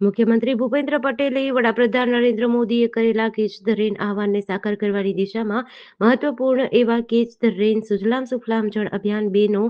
મુખ્યમંત્રી ભૂપેન્દ્ર પટેલે વડાપ્રધાન નરેન્દ્ર મોદીએ કરેલા કેચ ધ રેન આહવાનને સાકાર કરવાની દિશામાં મહત્વપૂર્ણ એવા catch the rain Sujalam Sufalam Jal Abhiyan બેનો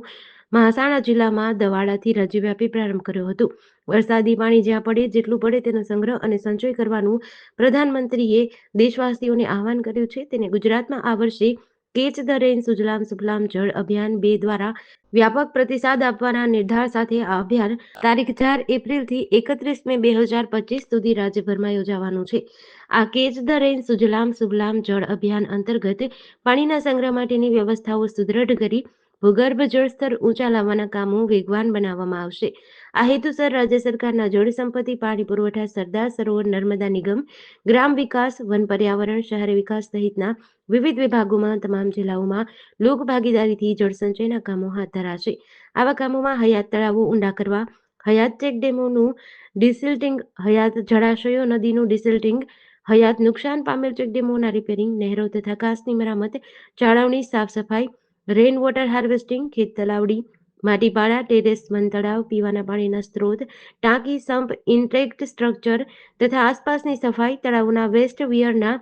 મહેસાણા જિલ્લામાં દવાડાથી રાજ્યવ્યાપી પ્રારંભ કર્યો હતો. વરસાદી પાણી જ્યાં પડે જેટલું પડે તેનો સંગ્રહ અને સંચય કરવાનું પ્રધાનમંત્રીએ દેશવાસીઓને આહવાન કર્યું છે. તેને ગુજરાતમાં આ વર્ષે catch the rain Sujalam Sufalam Jal Abhiyan બે દ્વારા વ્યાપક પ્રતિસાદ આપવાના નિર્ધાર સાથે આ અભિયાન તારીખ ચાર એપ્રિલથી એકત્રીસ મે બે હજાર પચીસ સુધી રાજ્યભરમાં યોજાવાનું છે. આ catch the rain Sujalam Sufalam Jal Abhiyan અંતર્ગત પાણીના સંગ્રહ માટેની વ્યવસ્થાઓ સુદૃઢ કરી ભૂગર્ભ જળસ્તર ઊંચા લાવવાના કામો વેગવાન બનાવવામાં આવશે. આ હેતુસર રાજ્ય સરકારના જળ સંપત્તિ, પાણી પુરવઠા, સરદાર સરોવર, નર્મદા નિગમ, ગ્રામ વિકાસ, વન પર્યાવરણ, શહેરી વિકાસ સહિતના વિવિધ વિભાગોમાં તમામ જિલ્લાઓમાં લોક ભાગીદારીથી જળસંચયના કામો હાથ ધરાશે. આવા કામોમાં હયાત તળાવો ઊંડા કરવા, હયાત ચેકડેમોનું ડિસિલ્ટિંગ, હયાત જળાશયો, નદીનું ડિસિલ્ટિંગ, હયાત નુકસાન પામેલ ચેકડેમોના રિપેરિંગ, નહેરો તથા કાસની મરામત, જાળવણી, સાફ સફાઈ રેન વોટર હાર્વેસ્ટિંગ ખેત તલાવડી માટીપાડા ટેરેસ વન તળાવ પીવાના પાણીના સ્ત્રોત, ટાંકી, સંપ ઇન્ટ્રેક્ટ સ્ટ્રક્ચર તથા આસપાસની સફાઈ, તળાવોના વેસ્ટ વિયરના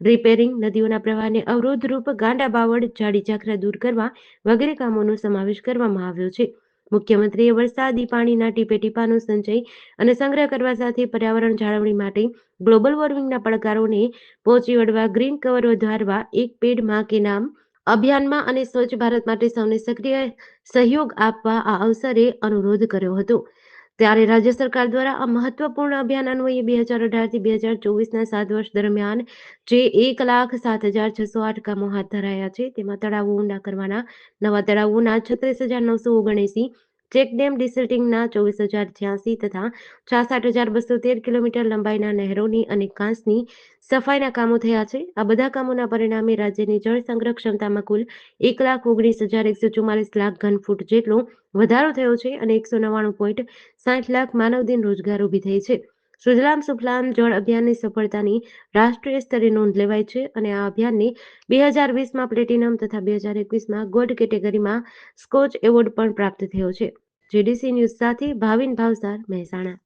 રિપેરિંગ નદીઓના પ્રવાહને અવરોધરૂપ ગાંડા બાવળ, જાડી ઝાખરા દૂર કરવા વગેરે કામોનો સમાવેશ કરવામાં આવ્યો છે. મુખ્યમંત્રીએ વરસાદી પાણીના ટીપે ટીપાનો સંચય અને સંગ્રહ કરવા સાથે પર્યાવરણ જાળવણી માટે ગ્લોબલ વોર્મિંગના પડકારોને પહોંચી વળવા ગ્રીન કવર વધારવા, એક પેડમાં કે નામ અભિયાનમાં અને સ્વચ્છ ભારત માટે સૌને સક્રિય સહયોગ આપવા આ અવસરે અનુરોધ કર્યો હતો. ત્યારે રાજ્ય સરકાર દ્વારા આ મહત્વપૂર્ણ અભિયાન અન્વયે બે હજાર અઢારથી બે હજાર ચોવીસના સાત વર્ષ દરમિયાન જે એક લાખ સાત હજાર છસો આઠ કામો હાથ ધરાયા છે, તેમાં તળાવો ઊંડા કરવાના નવા તળાવોના છત્રીસ હજાર નવસો ઓગણએસી ચેકડેમ ડિસિલ્ટિંગના ચોવીસ હજાર છ્યાસી તથા છાસઠ હજાર બસો તેર કિલોમીટર લંબાઈના નહેરોની અને કાંસની સફાઈના કામો થયા છે. આ બધા કામોના પરિણામે રાજ્યની જળ સંગ્રહ ક્ષમતામાં કુલ એક લાખ ઓગણીસ હજાર એકસો ચુમ્માલીસ લાખ ઘન ફૂટ જેટલો વધારો થયો છે અને એકસો નવ્વાણું પોઈન્ટ સાઠ લાખ માનવદિન રોજગાર ઊભી થઈ છે. સુજલામ સુફલામ જળ અભિયાનની સફળતાની રાષ્ટ્રીય સ્તરે નોંધ લેવાય છે અને આ અભિયાનને બે હજાર વીસમાં પ્લેટિનમ તથા બે હજાર એકવીસમાં ગોલ્ડ કેટેગરીમાં સ્કોચ એવોર્ડ પણ પ્રાપ્ત થયો છે. જેડીસી ન્યૂઝ સાથે ભાવિન ભાવસાર મહેસાણા.